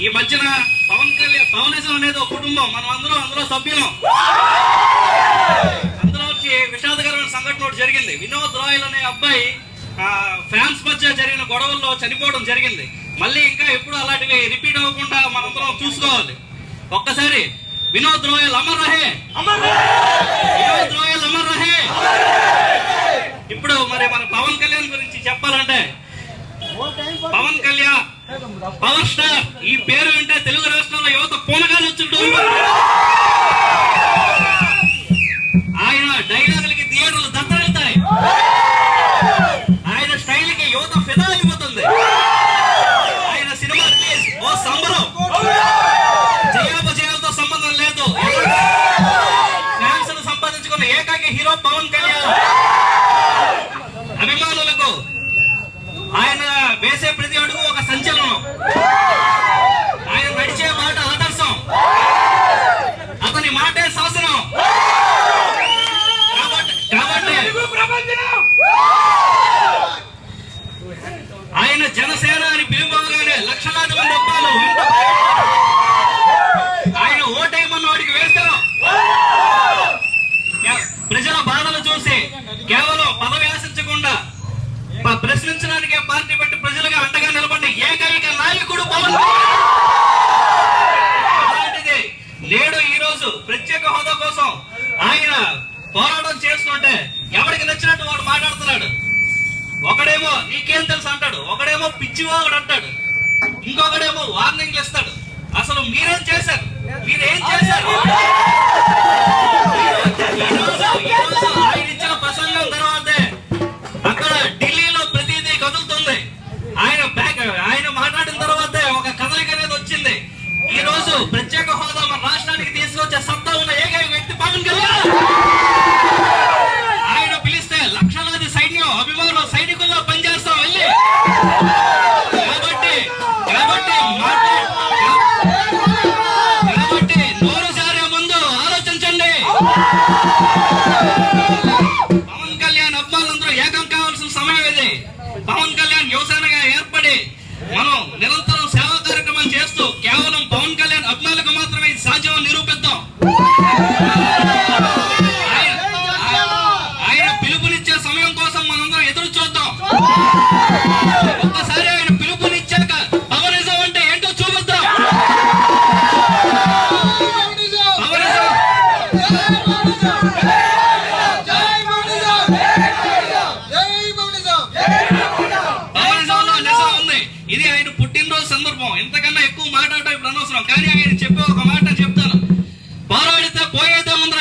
ఈ మధ్యన పవన్ కళ్యాణ్ పవనిజం అనేది ఒక కుటుంబం. మనం అందరం అందులో సభ్యులం. అందులో వచ్చి విషాదకరమైన సంఘటన ఒకటి జరిగింది. వినోద్ రాయల్ అనే అబ్బాయి ఫ్యాన్స్ మధ్య జరిగిన గొడవల్లో చనిపోవడం జరిగింది. మళ్ళీ ఇంకా ఎప్పుడు అలాంటివి రిపీట్ అవ్వకుండా మనందరం చూసుకోవాలి. ఒక్కసారి వినోద్ రాయల్ అమర్ రహే! వినోద్ రాయల్ అమర్ రహే! ఇప్పుడు మరి మన పవన్ కళ్యాణ్ తెలుగు రాష్ట్రాల్లో యువత పూనగాలు కేవలం పదవి ఆశించకుండా ప్రశ్నించడానికి పార్టీ పెట్టి ప్రజలుగా అండగా నిలబడ్డ ఏకైక నాయకుడు పవన్ కళ్యాణ్. అలాంటిది నేడు ఈ రోజు ప్రత్యేక హోదా కోసం ఆయన పోరాటం చేస్తుంటే ఎవరికి నచ్చినట్టు వాడు మాట్లాడుతున్నాడు? ఒకడేమో నీకేం తెలుసు అంటాడు ఒకడేమో పిచ్చివాడు అంటాడు ఇంకొకడేమో వార్నింగ్లు ఇస్తాడు. అసలు మీరేం చేశారు? మీరేం చేశారు? తీసుకొచ్చే సత్తా ఉన్న ఏకైక వ్యక్తి పవన్ కళ్యాణ్. ఆయన పిలిస్తే లక్షలాది సైన్యం అభిమానులు సైనికుల్లో పనిచేస్తాం వెళ్ళి. కాబట్టి కాబట్టి కాబట్టి నోరు జారే ముందు ఆలోచించండి. పవన్ కళ్యాణ్ అభిమానులందరూ ఏకం కావాల్సిన సమయం ఇది. పవన్ కళ్యాణ్ యువసేనగా ఏర్పడి మనం నిరంతరం పాపం ఇంతకన్నా ఎక్కువ మాట్లాడటం ఇప్పుడు అనవసరం. కానీ ఆయన చెప్పే ఒక మాట చెప్తాను. పోరాడితే పోయేదే ఉందా